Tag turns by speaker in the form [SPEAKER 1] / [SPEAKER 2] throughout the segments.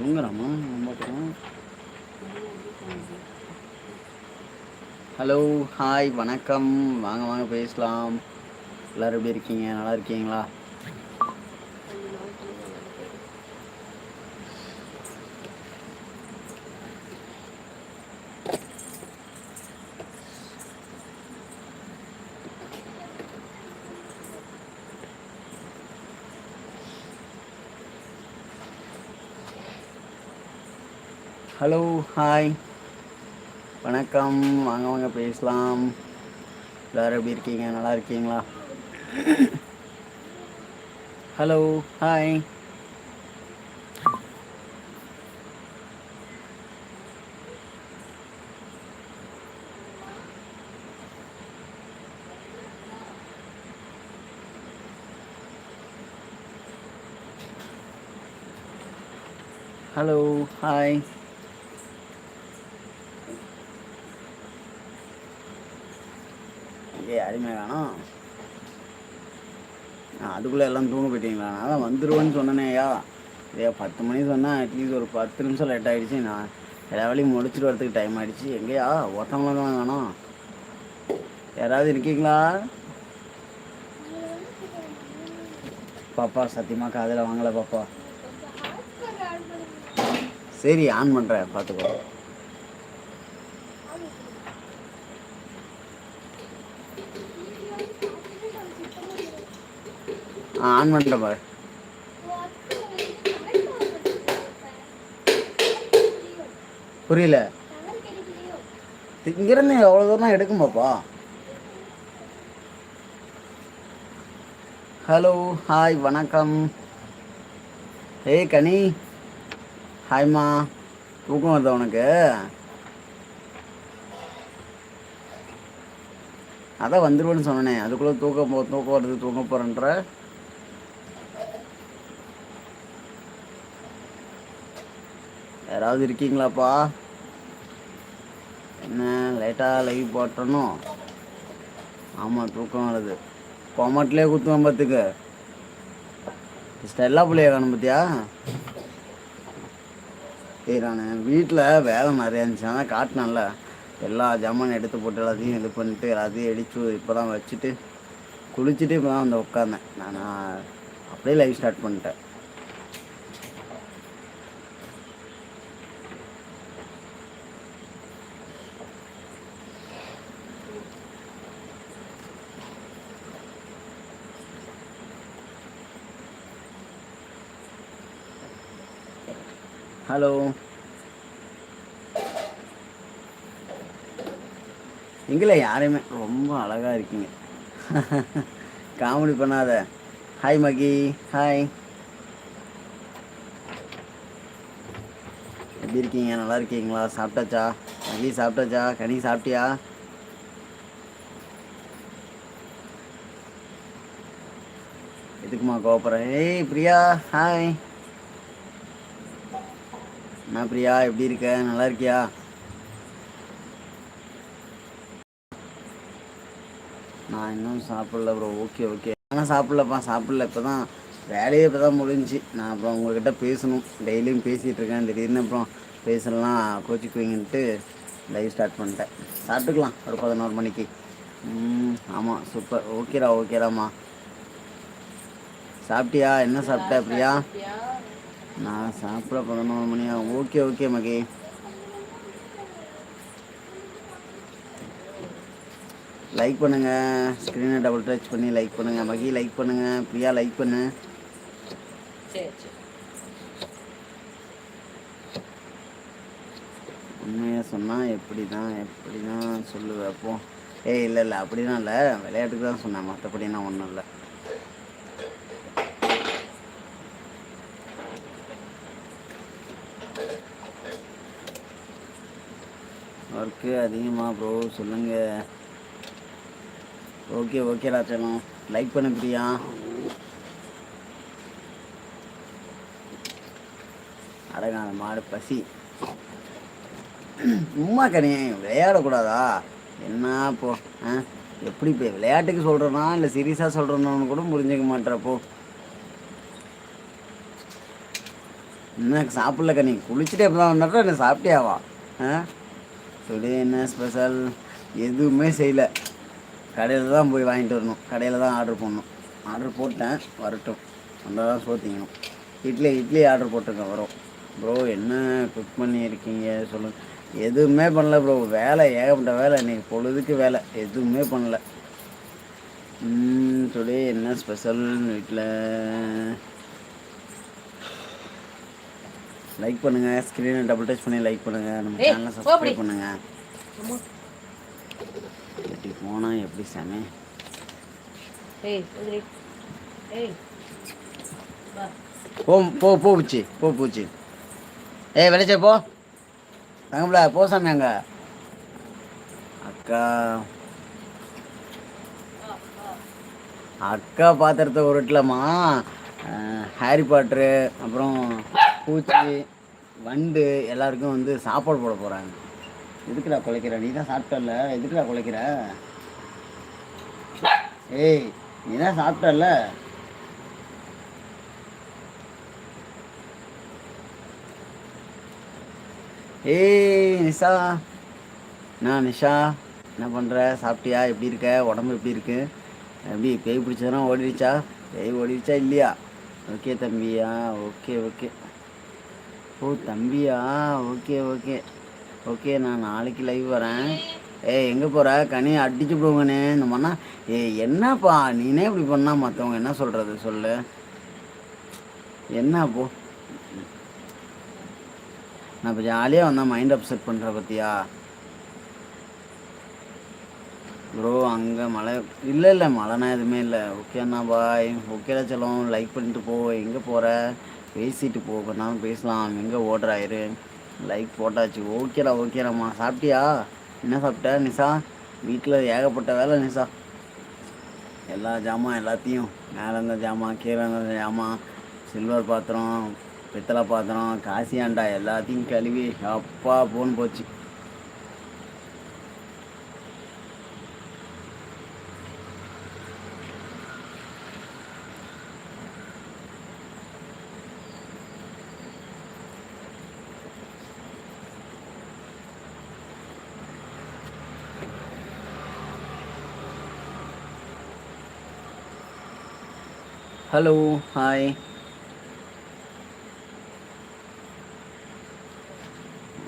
[SPEAKER 1] தூங்குறாமா ரொம்ப hello hi வணக்கம் வாங்க வாங்க பேசலாம் எல்லோரும் எப்படி இருக்கீங்க நல்லா இருக்கீங்களா Halo, hai, mana kamu? Mana kamu? Islam? Lara birking, anak lari king lah. Halo, hai. Hello, hi. டைமே வேணாம் அதுக்குள்ளே எல்லாம் தூங்க போயிட்டீங்களா நான் தான் வந்துடுவேன்னு சொன்னேனேயா ஐயா பத்து மணி சொன்னால் அட்லீஸ்ட் ஒரு பத்து நிமிஷம் லேட் ஆகிடுச்சு நான் எல்லா வேலையும் முடிச்சுட்டு வரதுக்கு டைம் ஆகிடுச்சு எங்கேயா ஒருத்தவங்கள தான் வேணாம் யாராவது இருக்கீங்களா பாப்பா சத்தியமாக காதில் வாங்கலை பாப்பா சரி ஆன் பண்ணுறேன் பார்த்துக்கோ ஆன் பண்ணிட்டேன் பாரு புரியல இங்கிருந்து எவ்வளோ தூரம் எடுக்கும் பாப்பா ஹலோ ஹாய் வணக்கம் ஏய் கனி ஹாய்மா தூக்கம் வருதா உனக்கு அதான் வந்துருவேன்னு சொன்னேன் அதுக்குள்ளே தூக்கம் போ தூக்கம் வருது தூங்க போகிறேன்ற யாராவது இருக்கீங்களாப்பா என்ன லைட்டாக லைவ் போட்டணும் ஆமாம் தூக்கம் வருது கொமட்டிலே குத்துவேன் பார்த்துக்கு ஸ்டெல்லா பிள்ளையா காணும் பார்த்தியா ஏய் நான் வீட்டில் வேலை நிறையா இருந்துச்சு ஆனால் காட்டினேன்ல எல்லா ஜாமான் எடுத்து போட்டு எல்லாத்தையும் இது பண்ணிட்டு எல்லாத்தையும் அடித்து இப்போ தான் வச்சுட்டு குளிச்சுட்டு இப்போ தான் வந்து உட்காந்தேன் நான் அப்படியே லைஃப் ஸ்டார்ட் பண்ணிட்டேன் ஹலோ எங்களை யாரையுமே ரொம்ப அழகாக இருக்கீங்க காமெடி பண்ணாத ஹாய் மகி ஹாய் எப்படி இருக்கீங்க நல்லா இருக்கீங்களா சாப்பிட்டாச்சா மகி சாப்பிட்டாச்சா கனி சாப்பிட்டியா எதுக்குமா கோபுரம் ஏய் பிரியா ஹாய் என்ன பிரியா எப்படி இருக்க நல்லா இருக்கியா நான் இன்னும் சாப்பிடல ப்ரோ ஓகே ஓகே ஆனால் சாப்பிட்லப்பா சாப்பிடல இப்போ தான் வேலையே இப்போ தான் முடிஞ்சிச்சு நான் அப்புறம் உங்ககிட்ட பேசணும் டெய்லியும் பேசிகிட்டு இருக்கேன் திடீர்னு அப்புறம் பேசலாம் கோச்சிக்குவீங்கன்ட்டு லைவ் ஸ்டார்ட் பண்ணிட்டேன் சாப்பிட்டுக்கலாம் ஒரு பதினோரு மணிக்கு ஆமாம் சூப்பர் ஓகேடா ஓகேடாம்மா சாப்பிட்டியா என்ன சாப்பிட்ட அப்படியா நான் சாப்பிட பதினோரு மணியா ஓகே ஓகே மகே லைக் பண்ணுங்கள் ஸ்க்ரீனை டபுள் டச் பண்ணி லைக் பண்ணுங்கள் மகி லைக் பண்ணுங்கள் பிரியா லைக் பண்ணு உண்மையாக சொன்னால் எப்படி தான் எப்படி தான் சொல்லுவேன் அப்போ ஏய் இல்லை இல்லை அப்படிலாம் இல்லை விளையாட்டுக்கு தான் சொன்னேன் மற்றபடி நான் ஒன்றும் இல்லை லைக்கு அதிகமாக ப்ரோ சொல்லுங்கள் ஓகே ஓகே ராச்சலம் லைக் பண்ண பிரியா அழகான மாடு பசி சும்மா கனி விளையாடக்கூடாதா என்ன போ ஆ எப்படி இப்போ விளையாட்டுக்கு சொல்கிறனா இல்லை சீரியஸாக சொல்கிறனு கூட புரிஞ்சுக்க மாட்டேறப்போ என்ன சாப்பிடல கனி குளிச்சுட்டு எப்போ தான் வந்தாக்கா என்ன ஆவா ஆ டுடே என்ன ஸ்பெஷல் எதுவுமே செய்யலை கடையில் தான் போய் வாங்கிட்டு வரணும் கடையில் தான் ஆர்டர் பண்ணணும் ஆர்டர் போட்டேன் வரட்டும் வந்தால் தான் சோத்திக்கணும் இட்லி இட்லி ஆர்டர் போட்டிருக்கேன் வரும் ப்ரோ என்ன குக் பண்ணியிருக்கீங்க சொல்லுங்கள் எதுவுமே பண்ணல ப்ரோ வேலை ஏகப்பட்ட வேலை இன்றைக்கி பொழுதுக்கு வேலை எதுவுமே பண்ணலை டுடே என்ன ஸ்பெஷல் வீட்டில் லைக் பண்ணுங்க ஸ்க்ரீனை டபுள் டச் பண்ணி லைக் பண்ணுங்க நம்ம சேனலை சப்ஸ்கிரைப் பண்ணுங்க இப்படி போனா எப்படி சாமி போ போ போ பூச்சி போ பூச்சி ஏய் வெளிச்சே போ தங்கப்பிள்ள போ சாமி அங்க அக்கா அக்கா பாத்திரத்தை உருட்டலாமா ஹாரி பாட்ரு அப்புறம் பூச்சி வண்டு எல்லாருக்கும் வந்து சாப்பாடு போட போகிறாங்க எதுக்குடா குலைக்கிற நீ தான் சாப்பிட்டல எதுக்குடா குலைக்கிற ஏய் நீ தான் சாப்பிட்டல ஏய் நிஷா நான் நிஷா என்ன பண்ணுற சாப்பிட்டியா எப்படி இருக்க உடம்பு எப்படி இருக்கு எப்படி பேய் பிடிச்சதுனா ஓடிடுச்சா பேய் ஓடிடுச்சா இல்லையா ஓகே தம்பியா ஓகே ஓகே ஓ தம்பியா ஓகே ஓகே ஓகே நான் நாளைக்கு லைவ் வரேன் ஏ எங்கே போகிற கனி அடிச்சு போங்கண்ணே இந்த மாதிரினா ஏ என்னப்பா நீனே இப்படி பண்ணால் மற்றவங்க என்ன சொல்கிறது சொல்லு என்ன போ நான் இப்போ ஜாலியாக வந்தேன் மைண்ட் அப்செட் பண்ணுற பற்றியா ப்ரோ அங்கே மழை இல்லை இல்லை மழைனா எதுவுமே இல்லை ஓகேண்ணா பாய் ஓகேடா செல்லும் லைக் பண்ணிட்டு போ எங்கே போகிற பேசிட்டு போகணும் பேசலாம் எங்கே ஓடுறாயிரு லைக் போட்டாச்சு ஓகேடா ஓகேடாம்மா சாப்பிட்டியா என்ன சாப்பிட்ட நிசா வீட்டில் ஏகப்பட்ட வேலை நிசா எல்லா ஜாமான் எல்லாத்தையும் மேலே இருந்த ஜாமான் கீழே இருந்த ஜாமான் சில்வர் பாத்திரம் பித்தளை பாத்திரம் காசியாண்டா எல்லாத்தையும் கழுவி அப்பா போன்னு போச்சு ஹலோ ஹாய்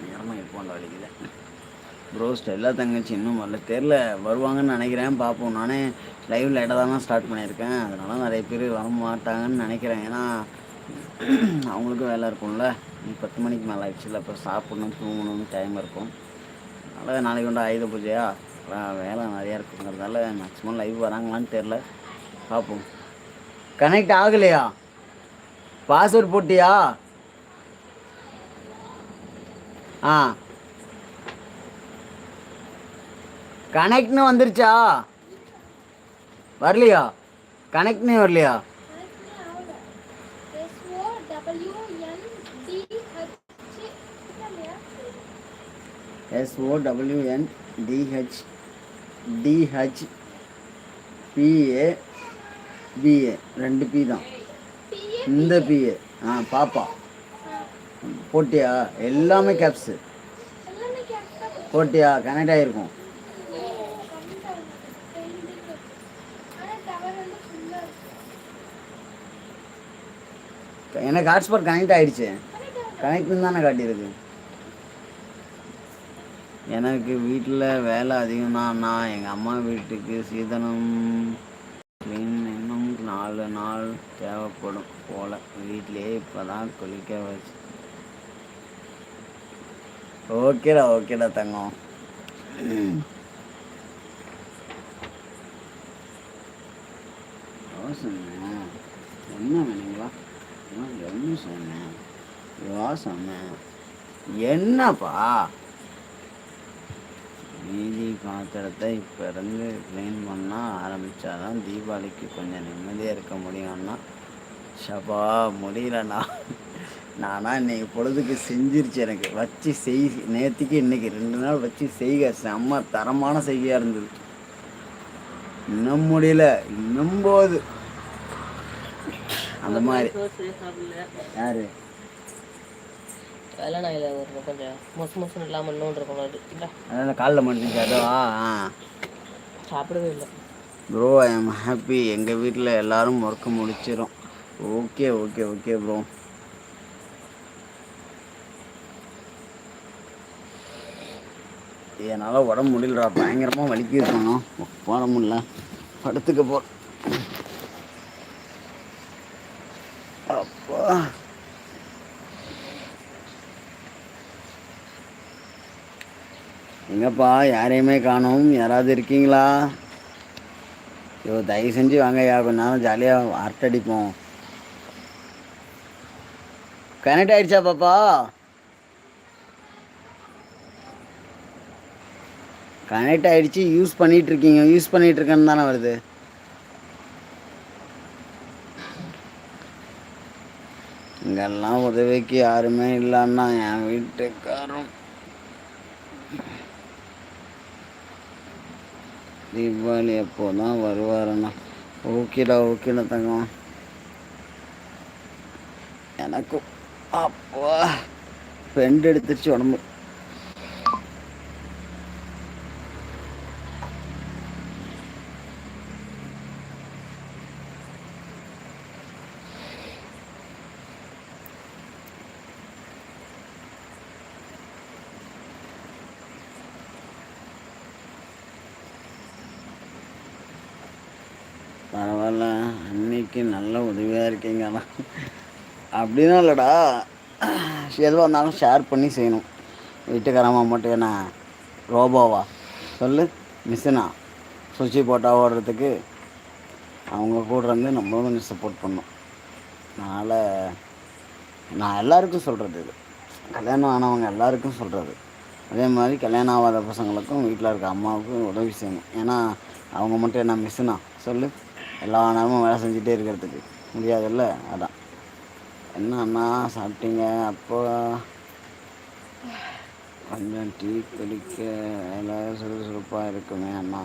[SPEAKER 1] நேரமாக எப்போ அந்த வலிக்குது ப்ரோஸ்ட் எல்லா தங்கச்சி இன்னும் வரல தெரில வருவாங்கன்னு நினைக்கிறேன் பார்ப்போம் நானே லைவ் லேட்டாக தான் ஸ்டார்ட் பண்ணியிருக்கேன் அதனால் நிறைய பேர் வர மாட்டாங்கன்னு நினைக்கிறேன் ஏன்னா அவங்களுக்கும் வேலை இருக்கும்ல பத்து மணிக்கு மேலே ஆயிடுச்சுல அப்போ சாப்பிடணும் தூங்கணும்னு டைம் இருக்கும் அதனால் நாளைக்கு கொண்டு ஆயுத பூஜையா வேலை நிறையா இருக்குங்கிறதால மேக்ஸிமம் லைவ் வராங்களான்னு தெரில பார்ப்போம் கனெக்ட் ஆகலையா பாஸ்வேர்ட் போட்டியா ஆ கனெக்ட்னு வந்துருச்சா வரலையா கனெக்ட்னு வரலையா SO WN DH DH BA BA ரெண்டு பி தான் இந்த பிஏ ஆ பாப்பா போட்டியா எல்லாமே கேப்ஸு போட்டியா கனெக்ட் ஆகிருக்கும் எனக்கு ஹாட்ஸ்பாட் கனெக்ட் ஆகிடுச்சு கனெக்ட்னு தானே காட்டியிருக்கு எனக்கு வீட்டில் வேலை அதிகம்னா நான் எங்கள் அம்மா வீட்டுக்கு சீதனம் நாலு நாள் தேவைப்படும் போல வீட்டிலேயே இப்போ குளிக்க வச்சு ஓகேடா ஓகேடா தங்கம் சொன்னேன் என்ன வேணுங்களா என்ன சொன்னேன் யோ என்னப்பா வீதி பாத்திரத்தை இப்போ இருந்து க்ளீன் பண்ணால் ஆரம்பித்தா தான் தீபாவளிக்கு கொஞ்சம் நிம்மதியாக இருக்க முடியும்னா ஷபா முடியலண்ணா நானா இன்றைக்கி பொழுதுக்கு செஞ்சிருச்சு எனக்கு வச்சு செய் நேற்றுக்கு இன்றைக்கி ரெண்டு நாள் வச்சு செய்க செம்ம தரமான செய்கையாக இருந்தது இன்னும் முடியல இன்னும் போகுது அந்த மாதிரி யார் அதெல்லாம் நான் இதில் ஒரு கொஞ்சம் மொசு மொசம் இல்லாமல் இன்னும் இருக்கும் இருக்குல்ல அதனால் காலில் மட்டும் அதோ சாப்பிடவே இல்லை ப்ரோ ஐ எம் ஹாப்பி எங்கள் வீட்டில் எல்லோரும் ஒர்க்கு முடிச்சிடும் ஓகே ஓகே ஓகே ப்ரோ என்னால் உடம்பு முடியலடா பயங்கரமாக வலிக்கி இருக்கணும் போட முடியல படத்துக்கு போ அப்பா எங்கப்பா யாரையுமே காணோம் யாராவது இருக்கீங்களா ஐயோ தயவு செஞ்சு வாங்கய்யா கொஞ்ச நேரம் ஜாலியாக ஹார்ட் அடிப்போம் கனெக்ட் ஆயிடுச்சா பாப்பா கனெக்ட் ஆயிடுச்சு யூஸ் பண்ணிட்டு இருக்கீங்க யூஸ் பண்ணிட்டு இருக்கேன்னு தானே வருது இங்கெல்லாம் உதவிக்கு யாருமே இல்லைன்னா என் வீட்டுக்காரும் தீபாவளி எப்போ தான் வருவாருண்ணா ஓகேடா ஓகேடா தங்கம் எனக்கும் அப்பா பெண்டு எடுத்துருச்சு உடம்பு அப்படின்னா இல்லைடா எதுவாக இருந்தாலும் ஷேர் பண்ணி செய்யணும் வீட்டுக்காரமாக மட்டும் என்ன ரோபோவா சொல்லு மிஷினா சுவிட்சி போட்டால் ஓடுறதுக்கு அவங்க கூட இருந்து நம்மளும் கொஞ்சம் சப்போர்ட் பண்ணும் அதனால் நான் எல்லாருக்கும் சொல்கிறது இது கல்யாணம் ஆனவங்க எல்லாருக்கும் சொல்கிறது அதே மாதிரி கல்யாணம் ஆகாத பசங்களுக்கும் வீட்டில் இருக்க அம்மாவுக்கும் உதவி செய்யணும் ஏன்னா அவங்க மட்டும் என்ன மிஸ்ஸுனா சொல்லு எல்லா நேரமும் வேலை செஞ்சுட்டே இருக்கிறதுக்கு முடியாதுல்ல அதான் என்ன அண்ணா சாப்பிட்டீங்க அப்போ கொஞ்சம் டீ குடிக்க வேலை சுறுசுறுப்பாக இருக்குமே அண்ணா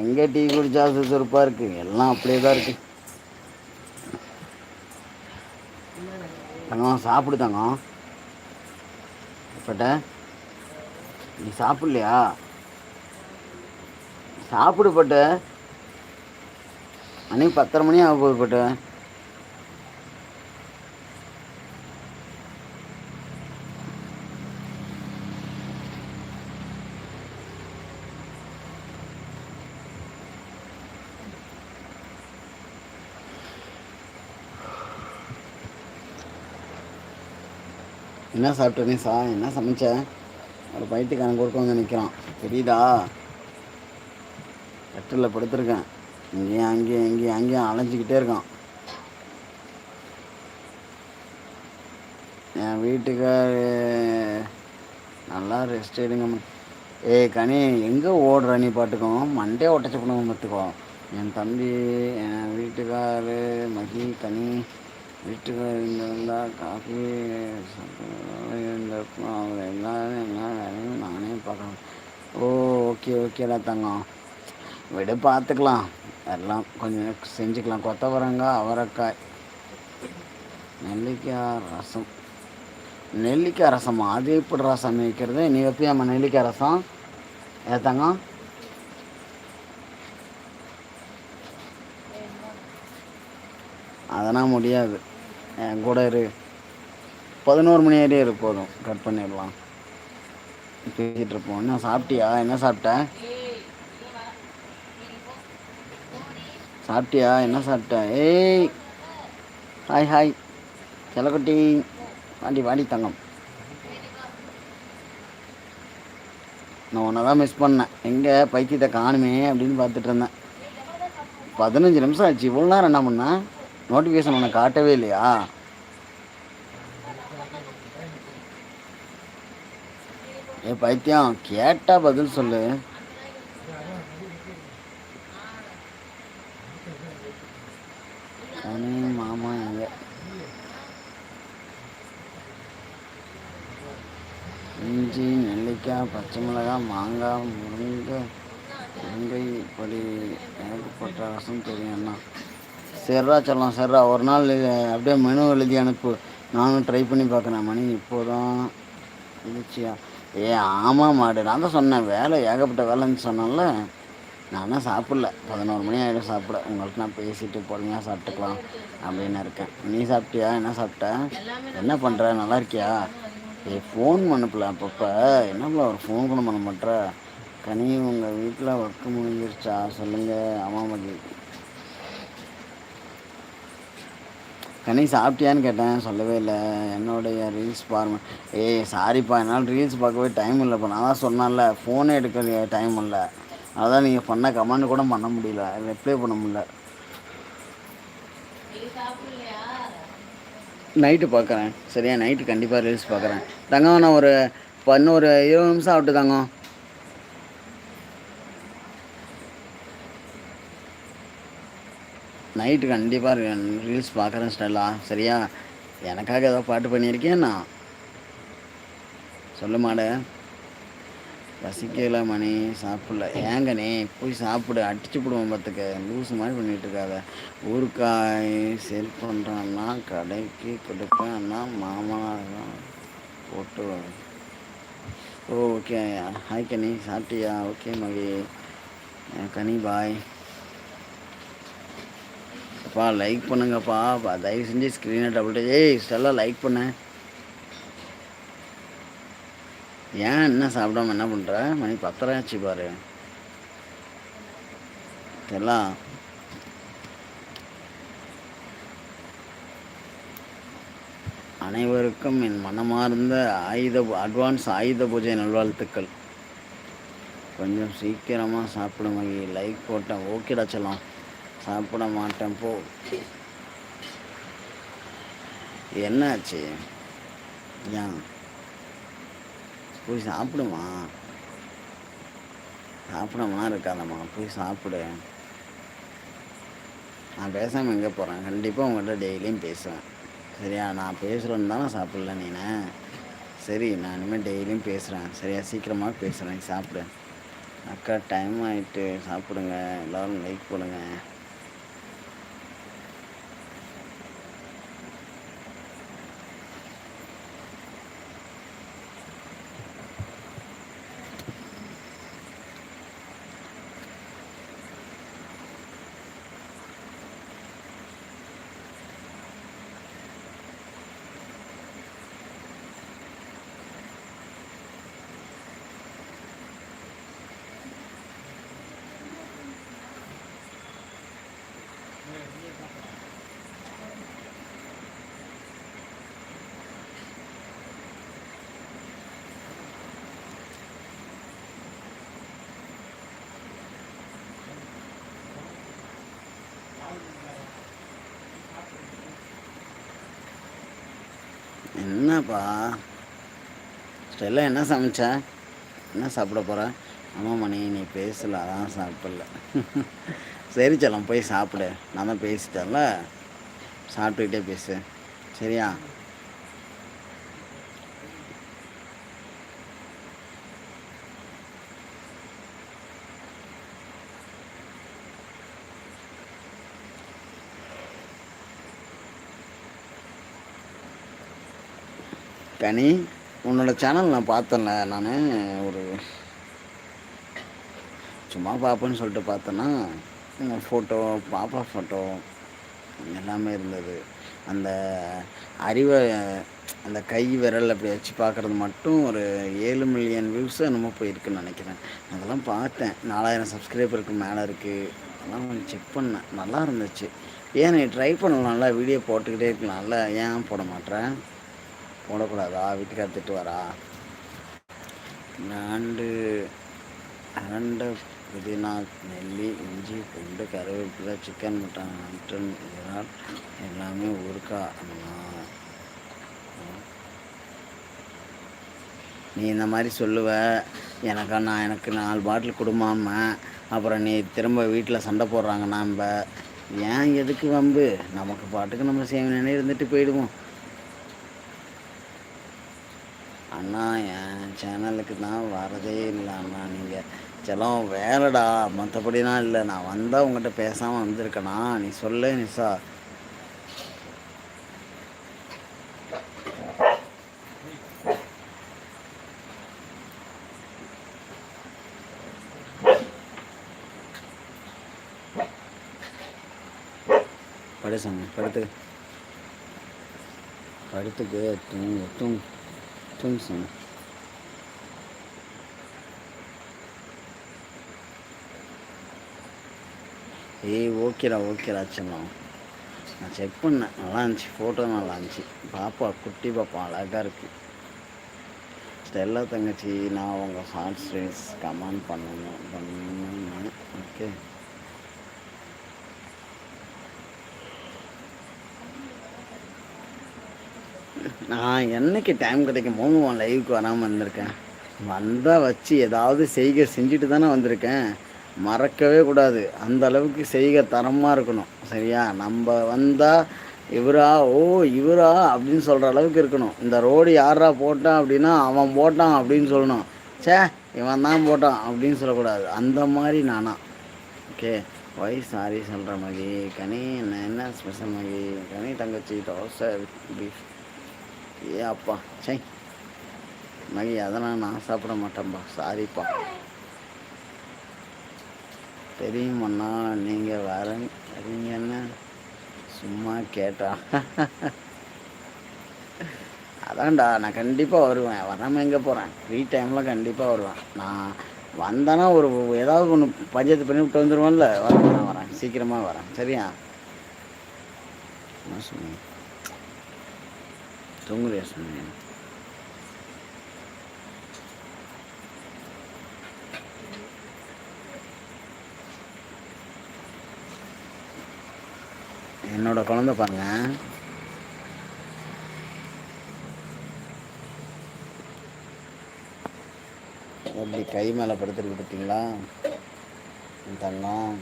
[SPEAKER 1] எங்கே டீ குடித்தா சுறுசுறுப்பாக இருக்குது எல்லாம் அப்படியே தான் இருக்குது தங்கம் சாப்பிடு தங்கம் இப்பட்ட நீ சாப்பிட்லையா சாப்பிடுப்பட்ட அன்னைக்கு பத்தரை மணி ஆக போகுதுப்பட்ட என்ன சாப்பிட்டனே சார் என்ன சமைச்சேன் ஒரு பயிட்டுக்காரன் கொடுக்க வந்து தெரியுதா கட்டில் படுத்திருக்கேன் இங்கேயும் அங்கேயும் இங்கேயும் அங்கேயும் அலைஞ்சிக்கிட்டே இருக்கான் என் வீட்டுக்கார் நல்லா ரெஸ்ட் எடுங்க ஏ கனி எங்கே ஓடுற நீ பாட்டுக்கும் மண்டே ஒட்டச்சு பண்ணுவோம் பார்த்துக்கோ என் தம்பி என் வீட்டுக்கார் மகி கனி வீட்டுக்காரர் இருந்தால் காஃபி சாப்பிட்றதால இருந்தப்போ அவர் எல்லாரும் எல்லா வேலையும் நானே பார்க்கணும் ஓ ஓகே ஓகேடா தங்கம் விட பார்த்துக்கலாம் எல்லாம் கொஞ்சம் செஞ்சுக்கலாம் கொத்தவரங்காய் அவரைக்காய் நெல்லிக்காய் ரசம் நெல்லிக்காய் ரசமா அது இப்படி ரசம் வைக்கிறது நீ வைப்பியாம்மா நெல்லிக்காய் ரசம் ஏ அதனால் முடியாது என் கூட இரு பதினோரு மணி வரையும் இரு போதும் கட் பண்ணிடலாம் பேசிகிட்டு இருப்போம் என்ன சாப்பிட்டியா என்ன சாப்பிட்ட சாப்பிட்டியா என்ன சாப்பிட்ட ஏய் ஹாய் ஹாய் செலக்குட்டி வாடி வாடி தங்கம் நான் உன்னை தான் மிஸ் பண்ணேன் எங்கே பைத்தியத்தை காணுமே அப்படின்னு பார்த்துட்டு இருந்தேன் பதினஞ்சு நிமிஷம் ஆச்சு இவ்வளோ நேரம் என்ன பண்ணேன் நோட்டிஃபிகேஷன் உனக்கு காட்டவே இல்லையா ஏ பைத்தியம் கேட்டால் பதில் சொல்லு மாமா எங்க இஞ்சி நெல்லிக்காய் பச்சை மிளகாய் மாங்காய் முருங்கை முருங்கை இப்படி எனக்கு போட்ட ரசம் தெரியும்ண்ணா சரிடா சொல்லலாம் சரிடா ஒரு நாள் அப்படியே மெனு எழுதி அனுப்பு நானும் ட்ரை பண்ணி பார்க்குறேன் மணி இப்போதான் இருந்துச்சியா ஏ ஆமாம் மாடு நான் தான் சொன்னேன் வேலை ஏகப்பட்ட வேலைன்னு சொன்னேன்ல நான் தான் சாப்பிடல பதினோரு மணி ஆகிடும் சாப்பிட உங்கள்கிட்ட நான் பேசிட்டு பொறுமையாக சாப்பிட்டுக்கலாம் அப்படின்னு இருக்கேன் நீ சாப்பிட்டியா என்ன சாப்பிட்ட என்ன பண்ணுற நல்லா இருக்கியா ஏ ஃபோன் பண்ணப்பில அப்பப்போ என்னப்பா ஒரு ஃபோன் கூட பண்ண மாட்டேற கனி உங்கள் வீட்டில் ஒர்க்கு முடிஞ்சிருச்சா சொல்லுங்கள் ஆமாம் மதி கண்ணி சாப்பிட்டியான்னு கேட்டேன் சொல்லவே இல்லை என்னுடைய ரீல்ஸ் பார்ம ஏய் சாரிப்பா என்னால் ரீல்ஸ் பார்க்கவே டைம் இல்லைப்பா நான் தான் சொன்னால ஃபோனே எடுக்க டைம் இல்லை அதான் நீங்கள் பண்ண கமெண்ட் கூட பண்ண முடியல ரிப்ளை பண்ண முடியல நைட்டு பார்க்குறேன் சரியா நைட்டு கண்டிப்பாக ரீல்ஸ் பார்க்குறேன் தங்கம் நான் ஒரு இன்னும் ஒரு இருபது நிமிஷம் ஆகிட்டு தங்கம் நைட்டு கண்டிப்பாக ரீல்ஸ் பார்க்குறேன் ஸ்டெல்லா சரியா எனக்காக ஏதோ பாட்டு பண்ணியிருக்கேன் நான் சொல்ல மாட பசிக்கல மணி சாப்பிடல நீ போய் சாப்பிடு அடிச்சு விடுவோம் பார்த்துக்க லூஸ் மாதிரி பண்ணிகிட்டு இருக்காத ஊருக்காய் சேல் பண்ணுறான்னா கடைக்கு கொடுப்பேன்னா மாமனாக போட்டு ஓ ஓகே ஹாய் கனி சாப்பிட்டியா ஓகே மகி கனி பாய் அப்பா லைக் பண்ணுங்கப்பா தயவு செஞ்சு ஸ்க்ரீனை டபுள் ஏய் ஸ்டெல்லாம் லைக் பண்ண ஏன் என்ன சாப்பிடாம என்ன பண்ணுற மணி பத்தரை ஆச்சு பாரு எல்லாம் அனைவருக்கும் என் மனமார்ந்த ஆயுத அட்வான்ஸ் ஆயுத பூஜை நல்வாழ்த்துக்கள் கொஞ்சம் சீக்கிரமாக சாப்பிடும் வகையில் லைக் போட்டேன் ஓகேடா சொல்லலாம் சாப்பிட மாட்டேன் போ என்னாச்சு ஏன் போய் சாப்பிடுமா சாப்பிடமா இருக்காதம்மா போய் சாப்பிடு நான் பேசாமல் எங்கே போகிறேன் கண்டிப்பாக உங்கள்கிட்ட டெய்லியும் பேசுவேன் சரியா நான் பேசுகிறேன்னு தானே சாப்பிடல நீனே சரி நான் இனிமேல் டெய்லியும் பேசுகிறேன் சரியா சீக்கிரமாக பேசுகிறேன் சாப்பிடு அக்கா டைம் ஆகிட்டு சாப்பிடுங்க எல்லோரும் லைக் போடுங்க என்னப்பா ஸ்டெல்லாம் என்ன சமைச்ச என்ன சாப்பிட போகிற ஆமாம் மணி நீ பேசல அதான் சாப்பிடல சரி செல்லம் போய் சாப்பிடு நான் தான் பேசிட்டேன்ல சாப்பிட்டுக்கிட்டே பேசு சரியா கனி உன்னோட சேனல் நான் பார்த்தேன்ல நான் ஒரு சும்மா பார்ப்பேன்னு சொல்லிட்டு பார்த்தேன்னா ஃபோட்டோ பாப்பா ஃபோட்டோ எல்லாமே இருந்தது அந்த அறிவை அந்த கை விரல் அப்படி வச்சு பார்க்குறது மட்டும் ஒரு ஏழு மில்லியன் வியூஸ் என்னமோ போயிருக்குன்னு நினைக்கிறேன் அதெல்லாம் பார்த்தேன் நாலாயிரம் சப்ஸ்கிரைபருக்கு மேலே இருக்குது அதெல்லாம் கொஞ்சம் செக் பண்ணேன் நல்லா இருந்துச்சு ஏன் நீ ட்ரை பண்ணலாம்ல வீடியோ போட்டுக்கிட்டே இருக்கலாம்ல ஏன் போட மாட்டேறேன் போடக்கூடாதா வீட்டுக்கார திட்டு வரா ஆண்டு அரண்ட புதினா நெல்லி இஞ்சி பூண்டு கருவேப்பிலை சிக்கன் மட்டன் மட்டன் இதனால் எல்லாமே ஊருக்கா நீ இந்த மாதிரி சொல்லுவ எனக்கா நான் எனக்கு நாலு பாட்டில் கொடுமாம அப்புறம் நீ திரும்ப வீட்டில் சண்டை போடுறாங்க நாம் ஏன் எதுக்கு வம்பு நமக்கு பாட்டுக்கு நம்ம சேவனே இருந்துட்டு போயிடுவோம் அண்ணா என் சேனலுக்கு தான் வரதே இல்லை அண்ணா நீங்கள் செலவு வேலைடா மற்றபடிலாம் இல்லை நான் வந்தால் உங்கள்கிட்ட பேசாமல் வந்திருக்கேனா நீ சொல்லு நிசா படு படுத்து படுத்துக்கு தூங்கு தூங்கு நிமிஷம் ஏய் ஓகேடா ஓகேடா செல்லம் நான் செக் பண்ணேன் நல்லா இருந்துச்சு ஃபோட்டோ நல்லா இருந்துச்சு பாப்பா குட்டி பாப்பா அழகாக இருக்குது ஸ்டெல்லா தங்கச்சி நான் உங்கள் ஹார்ட் ரேஸ் கமெண்ட் பண்ணணும் பண்ணணும் ஓகே நான் என்றைக்கு டைம் கிடைக்கும் போது உன் லைவுக்கு வராமல் வந்திருக்கேன் வந்தால் வச்சு ஏதாவது செய்கை செஞ்சுட்டு தானே வந்திருக்கேன் மறக்கவே கூடாது அந்த அளவுக்கு செய்கை தரமாக இருக்கணும் சரியா நம்ம வந்தால் இவரா ஓ இவரா அப்படின்னு சொல்கிற அளவுக்கு இருக்கணும் இந்த ரோடு யாரா போட்டான் அப்படின்னா அவன் போட்டான் அப்படின்னு சொல்லணும் சே இவன் தான் போட்டான் அப்படின்னு சொல்லக்கூடாது அந்த மாதிரி நானா ஓகே வயசு சாரி சொல்கிற மாதிரி கனி என்ன என்ன ஸ்பெஷல் மாதிரி கனி தங்கச்சி தோசை பீஃப் ஏ அப்பா சை மகி அதெல்லாம் நான் சாப்பிட மாட்டேன்ப்பா சாரிப்பா தெரியுமண்ணா நீங்கள் வர வரீங்கன்னு சும்மா கேட்டா அதான்டா நான் கண்டிப்பாக வருவேன் வராமல் எங்கே போகிறேன் ஃப்ரீ டைமில் கண்டிப்பாக வருவேன் நான் வந்தேன்னா ஒரு ஏதாவது ஒன்று பஞ்சாயத்து பண்ணி விட்டு வந்துடுவோம்ல வரேன் வரேன் சீக்கிரமாக வரேன் சரியா சும்மா తొంగులు என்னோட குழந்த பாருங்க அப்படி கை மேலே படுத்துருக்கு பார்த்தீங்களா தரலாம்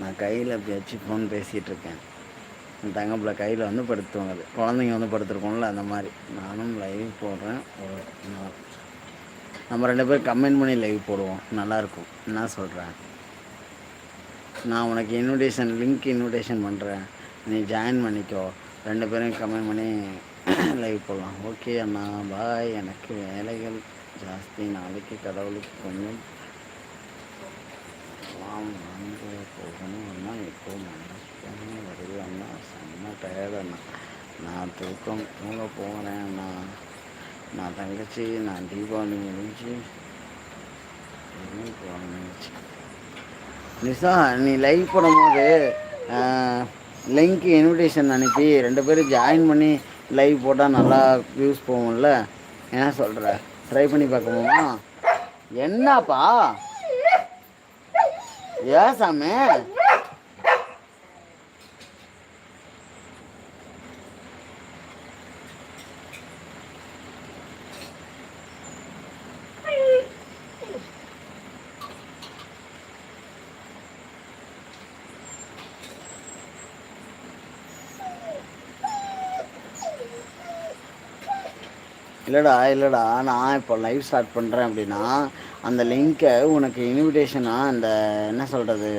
[SPEAKER 1] நான் கையில் அப்படி வச்சு ஃபோன் பேசிகிட்ருக்கேன் என் தங்கப்பிள்ளை கையில் வந்து படுத்துவாங்க அது குழந்தைங்க வந்து படுத்துருக்கோம்ல அந்த மாதிரி நானும் லைவ் போடுறேன் ஒரு நம்ம ரெண்டு பேரும் கமெண்ட் பண்ணி லைவ் போடுவோம் நல்லாயிருக்கும் என்ன சொல்கிறேன் நான் உனக்கு இன்விடேஷன் லிங்க் இன்விடேஷன் பண்ணுறேன் நீ ஜாயின் பண்ணிக்கோ ரெண்டு பேரும் கமெண்ட் பண்ணி லைவ் போடலாம் ஓகே அண்ணா பாய் எனக்கு வேலைகள் ஜாஸ்தி நாளைக்கு கடவுளுக்கு கொஞ்சம் போகணும் தேவைண்ணா நான் தூக்கம் தூங்க போகிறேன் நான் நான் தங்கச்சி நான் தீபாவளி முடிஞ்சு போகணுச்சு நிசா நீ லைவ் போடும்போது லிங்க் இன்விடேஷன் அனுப்பி ரெண்டு பேரும் ஜாயின் பண்ணி லைவ் போட்டால் நல்லா வியூஸ் போகும்ல என்ன சொல்கிற ட்ரை பண்ணி பார்க்க போவோம் என்னப்பா ஏ சாமி இல்லைடா இல்லைடா நான் இப்போ லைவ் ஸ்டார்ட் பண்ணுறேன் அப்படின்னா அந்த லிங்க்கை உனக்கு இன்விடேஷனாக அந்த என்ன சொல்கிறது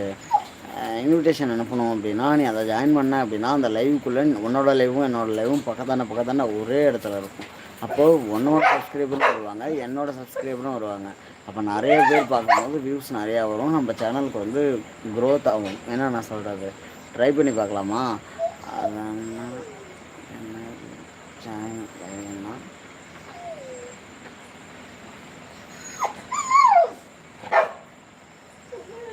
[SPEAKER 1] இன்விடேஷன் அனுப்பணும் அப்படின்னா நீ அதை ஜாயின் பண்ண அப்படின்னா அந்த லைவுக்குள்ளே உன்னோட லைவும் என்னோடய லைவும் பக்கத்தான பக்கத்தான ஒரே இடத்துல இருக்கும் அப்போது உன்னோட சப்ஸ்கிரைபரும் வருவாங்க என்னோடய சப்ஸ்கிரைபரும் வருவாங்க அப்போ நிறைய பேர் பார்க்கும்போது வியூஸ் நிறையா வரும் நம்ம சேனலுக்கு வந்து க்ரோத் ஆகும் என்ன நான் சொல்கிறது ட்ரை பண்ணி பார்க்கலாமா அதான் என்ன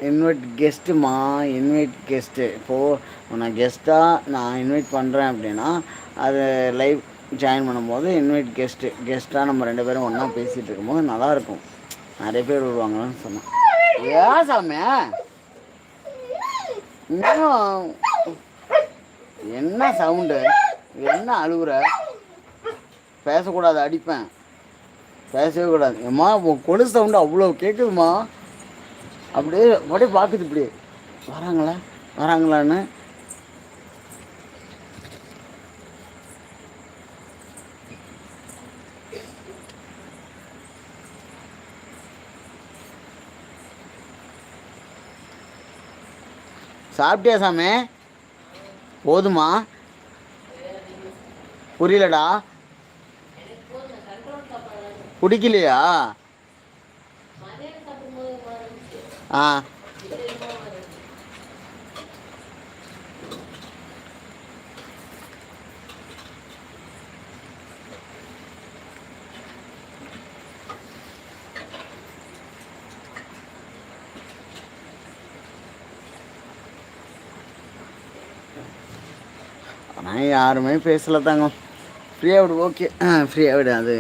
[SPEAKER 1] இன்வைட் கெஸ்ட்டுமா இன்வைட் கெஸ்ட்டு இப்போது நான் கெஸ்ட்டாக நான் இன்வைட் பண்ணுறேன் அப்படின்னா அது லைவ் ஜாயின் பண்ணும்போது இன்வைட் கெஸ்ட்டு கெஸ்ட்டாக நம்ம ரெண்டு பேரும் ஒன்றா பேசிகிட்டு இருக்கும்போது நல்லாயிருக்கும் நிறைய பேர் வருவாங்களான்னு சொன்னேன் ஏன் சாமியா இன்னும் என்ன சவுண்டு என்ன அழுகுற பேசக்கூடாது அடிப்பேன் பேசவே கூடாது ஏம்மா உன் கொலு சவுண்டு அவ்வளோ கேட்குதுமா அப்படியே அப்படியே பார்க்குது இப்படி வராங்களா வராங்களான்னு சாப்பிட்டியா சாமி போதுமா புரியலடா பிடிக்கலையா ஆனால் யாருமே பேசலை தாங்க ஃப்ரீயாக விடு ஓகே ஃப்ரீயாக விடு அது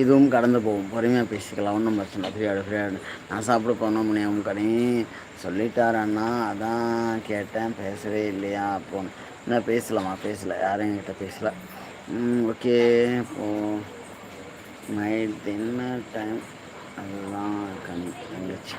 [SPEAKER 1] இதுவும் கடந்து போகும் பொறுமையாக பேசிக்கலாம் ஒன்றும் பிரச்சனை ஃப்ரீயாடு ஃப்ரீயாடு நான் சாப்பிட போனோம் முடியாமல் கடையும் சொல்லிட்டார் அண்ணா அதான் கேட்டேன் பேசவே இல்லையா அப்போன்னு என்ன பேசலாமா பேசலை யாரும் என்கிட்ட பேசலை ஓகே இப்போது நைட் என்ன டைம் அதுதான் கண் தங்கச்சி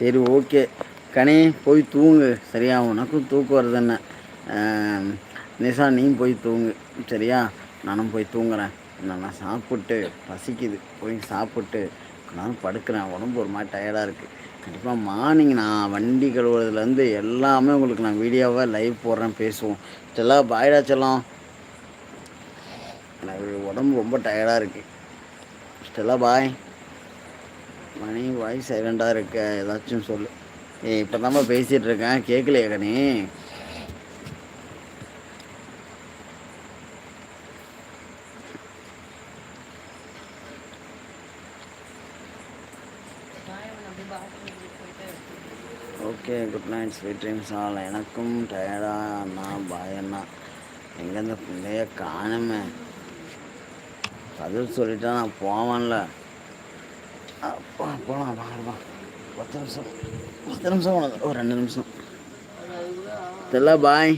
[SPEAKER 1] சரி ஓகே கனே போய் தூங்கு சரியா உனக்கும் தூக்கு வருது என்ன நிசா நீயும் போய் தூங்கு சரியா நானும் போய் தூங்குறேன் நான் சாப்பிட்டு பசிக்குது போய் சாப்பிட்டு நானும் படுக்கிறேன் உடம்பு ஒரு மாதிரி டயர்டாக இருக்குது கண்டிப்பாக மார்னிங் நான் வண்டி கழுவுறதுலேருந்து எல்லாமே உங்களுக்கு நான் வீடியோவாக லைவ் போடுறேன் பேசுவோம் செல்லா பாயிடா செல்லாம் எனக்கு உடம்பு ரொம்ப டயர்டாக இருக்குது ஸ்டெல்லா பாய் மணி வாய்ஸ் சைலண்டாக இருக்க ஏதாச்சும் சொல்லு ஏ இப்போ தான் பேசிகிட்டு இருக்கேன் கேட்கலையே Kani okay good night sweet dreams all எனக்கும் டயர்டா அண்ணா பாய் அண்ணா எங்கேருந்து பிள்ளைய காணுமே பதில் சொல்லிட்டா நான் போவேன்ல போகலாம் வாங்கப்பா பத்து நிமிஷம் பத்து நிமிஷம் ஒரு ரெண்டு நிமிஷம் தெரியல பாய்